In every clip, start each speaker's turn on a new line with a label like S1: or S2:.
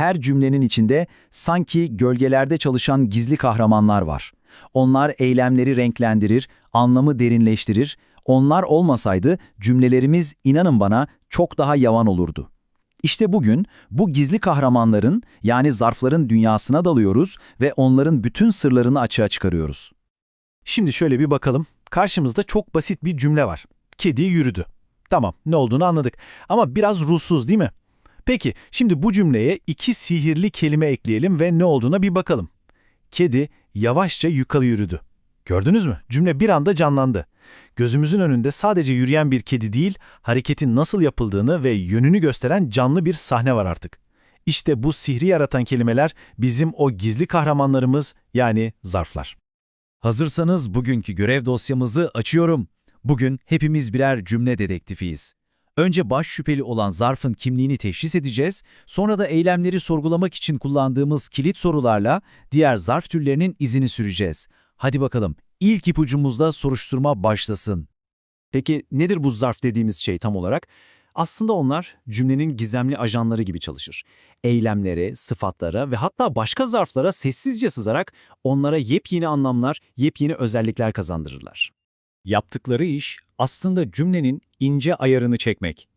S1: Her cümlenin içinde sanki gölgelerde çalışan gizli kahramanlar var. Onlar eylemleri renklendirir, anlamı derinleştirir. Onlar olmasaydı cümlelerimiz inanın bana çok daha yavan olurdu. İşte bugün bu gizli kahramanların yani zarfların dünyasına dalıyoruz ve onların bütün sırlarını açığa çıkarıyoruz.
S2: Şimdi şöyle bir bakalım. Karşımızda çok basit bir cümle var. Kedi yürüdü. Tamam, ne olduğunu anladık. Ama biraz ruhsuz değil mi? Peki, şimdi bu cümleye iki sihirli kelime ekleyelim ve ne olduğuna bir bakalım. Kedi yavaşça yukarı yürüdü. Gördünüz mü? Cümle bir anda canlandı. Gözümüzün önünde sadece yürüyen bir kedi değil, hareketin nasıl yapıldığını ve yönünü gösteren canlı bir sahne var artık. İşte bu sihri yaratan kelimeler bizim o gizli kahramanlarımız yani zarflar.
S3: Hazırsanız bugünkü görev dosyamızı açıyorum. Bugün hepimiz birer cümle dedektifiyiz. Önce baş şüpheli olan zarfın kimliğini teşhis edeceğiz, sonra da eylemleri sorgulamak için kullandığımız kilit sorularla diğer zarf türlerinin izini süreceğiz. Hadi bakalım, ilk ipucumuzda soruşturma başlasın.
S2: Peki nedir bu zarf dediğimiz şey tam olarak? Aslında onlar cümlenin gizemli ajanları gibi çalışır. Eylemlere, sıfatlara ve hatta başka zarflara sessizce sızarak onlara yepyeni anlamlar, yepyeni özellikler kazandırırlar. Yaptıkları iş aslında cümlenin ince ayarını çekmek.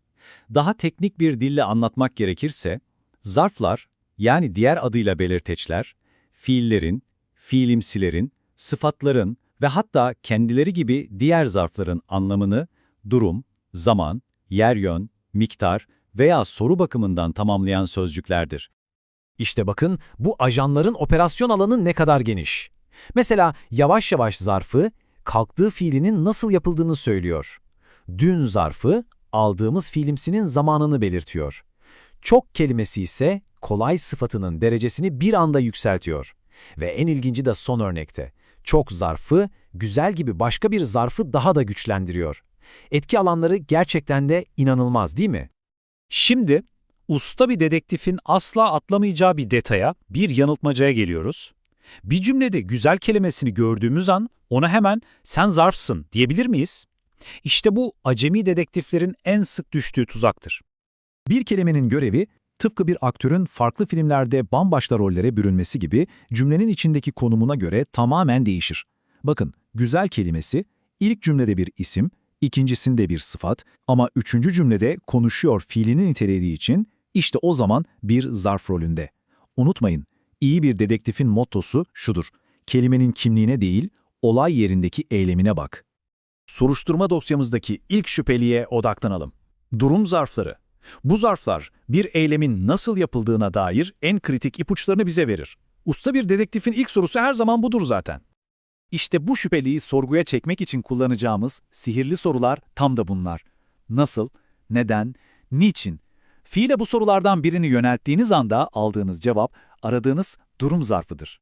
S2: Daha teknik bir dille anlatmak gerekirse, zarflar yani diğer adıyla belirteçler, fiillerin, fiilimsilerin, sıfatların ve hatta kendileri gibi diğer zarfların anlamını durum, zaman, yer yön, miktar veya soru bakımından tamamlayan sözcüklerdir. İşte bakın bu ajanların operasyon alanı ne kadar geniş. Mesela yavaş yavaş zarfı kalktığı fiilinin nasıl yapıldığını söylüyor. Dün zarfı aldığımız fiilimsinin zamanını belirtiyor. Çok kelimesi ise kolay sıfatının derecesini bir anda yükseltiyor. Ve en ilginci de son örnekte. Çok zarfı, güzel gibi başka bir zarfı daha da güçlendiriyor. Etki alanları gerçekten de inanılmaz değil mi? Şimdi usta bir dedektifin asla atlamayacağı bir detaya, bir yanıltmacaya geliyoruz. Bir cümlede güzel kelimesini gördüğümüz an ona hemen sen zarfsın diyebilir miyiz? İşte bu acemi dedektiflerin en sık düştüğü tuzaktır.
S4: Bir kelimenin görevi, tıpkı bir aktörün farklı filmlerde bambaşka rollere bürünmesi gibi cümlenin içindeki konumuna göre tamamen değişir. Bakın, güzel kelimesi ilk cümlede bir isim, ikincisinde bir sıfat ama üçüncü cümlede konuşuyor fiilini nitelediği için işte o zaman bir zarf rolünde. Unutmayın, iyi bir dedektifin mottosu şudur. Kelimenin kimliğine değil, olay yerindeki eylemine bak.
S2: Soruşturma dosyamızdaki ilk şüpheliye odaklanalım. Durum zarfları. Bu zarflar bir eylemin nasıl yapıldığına dair en kritik ipuçlarını bize verir. Usta bir dedektifin ilk sorusu her zaman budur zaten. İşte bu şüpheliyi sorguya çekmek için kullanacağımız sihirli sorular tam da bunlar. Nasıl, neden, niçin? Fiile bu sorulardan birini yönelttiğiniz anda aldığınız cevap aradığınız durum zarfıdır.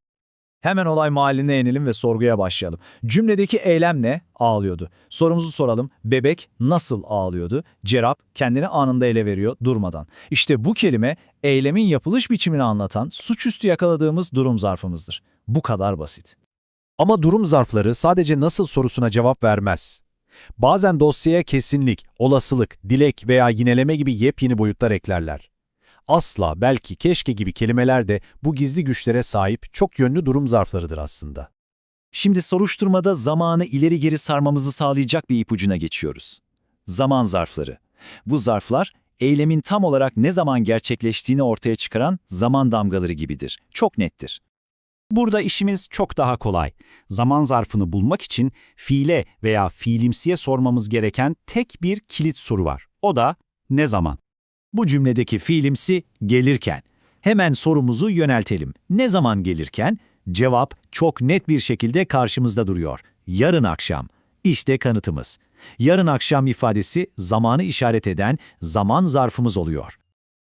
S2: Hemen olay mahalline inelim ve sorguya başlayalım. Cümledeki eylem ne? Ağlıyordu. Sorumuzu soralım. Bebek nasıl ağlıyordu? Cerap kendini anında ele veriyor durmadan. İşte bu kelime eylemin yapılış biçimini anlatan suçüstü yakaladığımız durum zarfımızdır. Bu kadar basit. Ama durum zarfları sadece nasıl sorusuna cevap vermez. Bazen dosyaya kesinlik, olasılık, dilek veya yineleme gibi yepyeni boyutlar eklerler. Asla, belki, keşke gibi kelimeler de bu gizli güçlere sahip çok yönlü durum zarflarıdır aslında. Şimdi soruşturmada zamanı ileri geri sarmamızı sağlayacak bir ipucuna geçiyoruz. Zaman zarfları. Bu zarflar, eylemin tam olarak ne zaman gerçekleştiğini ortaya çıkaran zaman damgaları gibidir. Çok nettir. Burada işimiz çok daha kolay. Zaman zarfını bulmak için fiile veya fiilimsiye sormamız gereken tek bir kilit soru var. O da ne zaman? Bu cümledeki fiilimsi gelirken. Hemen sorumuzu yöneltelim. Ne zaman gelirken? Cevap çok net bir şekilde karşımızda duruyor. Yarın akşam. İşte kanıtımız. Yarın akşam ifadesi zamanı işaret eden zaman zarfımız oluyor.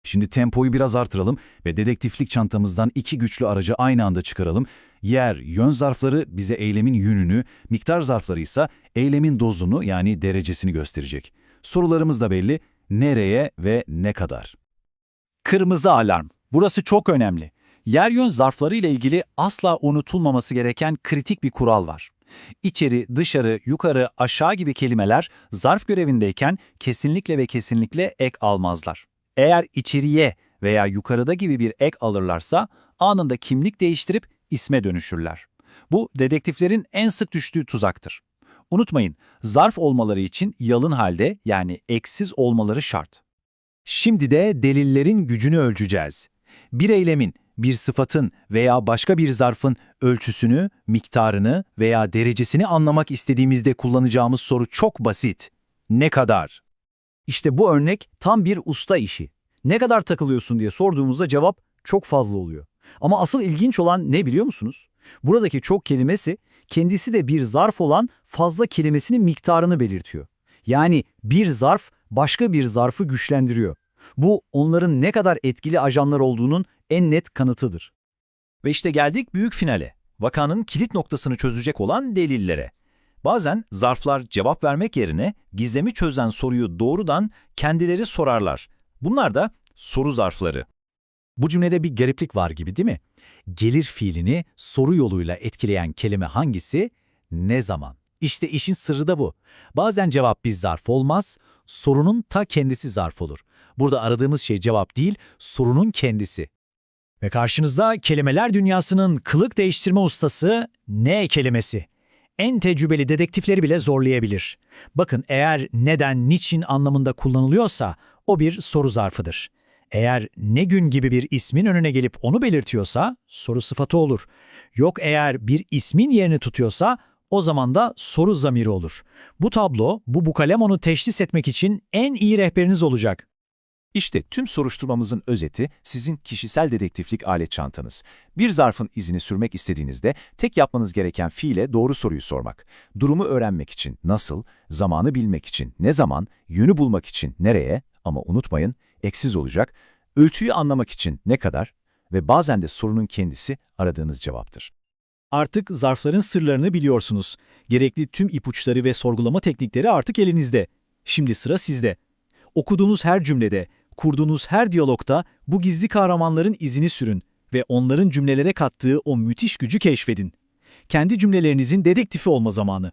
S4: Şimdi tempoyu biraz artıralım ve dedektiflik çantamızdan iki güçlü aracı aynı anda çıkaralım. Yer, yön zarfları bize eylemin yönünü, miktar zarfları ise eylemin dozunu yani derecesini gösterecek. Sorularımız da belli. Nereye ve ne kadar?
S2: Kırmızı alarm. Burası çok önemli. Yer yön zarfları ile ilgili asla unutulmaması gereken kritik bir kural var. İçeri, dışarı, yukarı, aşağı gibi kelimeler zarf görevindeyken kesinlikle ve kesinlikle ek almazlar. Eğer içeriye
S4: veya yukarıda gibi bir ek alırlarsa anında kimlik değiştirip isme dönüşürler. Bu dedektiflerin en sık düştüğü tuzaktır. Unutmayın, zarf olmaları için yalın halde yani eksiz olmaları şart.
S1: Şimdi de delillerin gücünü ölçeceğiz. Bir eylemin, bir sıfatın veya başka bir zarfın ölçüsünü, miktarını veya derecesini anlamak istediğimizde kullanacağımız soru çok basit. Ne kadar?
S5: İşte bu örnek tam bir usta işi. Ne kadar takılıyorsun diye sorduğumuzda cevap çok fazla oluyor. Ama asıl ilginç olan ne biliyor musunuz? Buradaki çok kelimesi kendisi de bir zarf olan fazla kelimesinin miktarını belirtiyor. Yani bir zarf başka bir zarfı güçlendiriyor. Bu onların ne kadar etkili ajanlar olduğunun en net kanıtıdır.
S1: Ve işte geldik büyük finale. Vakanın kilit noktasını çözecek olan delillere. Bazen zarflar cevap vermek yerine gizemi çözen soruyu doğrudan kendileri sorarlar. Bunlar da soru zarfları.
S4: Bu cümlede bir gariplik var gibi değil mi? Gelir fiilini soru yoluyla etkileyen kelime hangisi? Ne zaman? İşte işin sırrı da bu. Bazen cevap bir zarf olmaz, sorunun ta kendisi zarf olur. Burada aradığımız şey cevap değil, sorunun kendisi. Ve karşınızda kelimeler dünyasının kılık değiştirme ustası ne kelimesi. En tecrübeli dedektifleri bile zorlayabilir. Bakın eğer neden, niçin anlamında kullanılıyorsa o bir soru zarfıdır. Eğer ne gün gibi bir ismin önüne gelip onu belirtiyorsa soru sıfatı olur. Yok eğer bir ismin yerini tutuyorsa o zaman da soru zamiri olur. Bu tablo, bu bukalemonu teşhis etmek için en iyi rehberiniz olacak.
S6: İşte tüm soruşturmamızın özeti sizin kişisel dedektiflik alet çantanız. Bir zarfın izini sürmek istediğinizde tek yapmanız gereken fiile doğru soruyu sormak. Durumu öğrenmek için nasıl, zamanı bilmek için ne zaman, yönü bulmak için nereye ama unutmayın eksiz olacak, ölçüyü anlamak için ne kadar ve bazen de sorunun kendisi aradığınız cevaptır.
S4: Artık zarfların sırlarını biliyorsunuz. Gerekli tüm ipuçları ve sorgulama teknikleri artık elinizde. Şimdi sıra sizde. Okuduğunuz her cümlede, kurduğunuz her diyalogta bu gizli kahramanların izini sürün ve onların cümlelere kattığı o müthiş gücü keşfedin. Kendi cümlelerinizin dedektifi olma zamanı.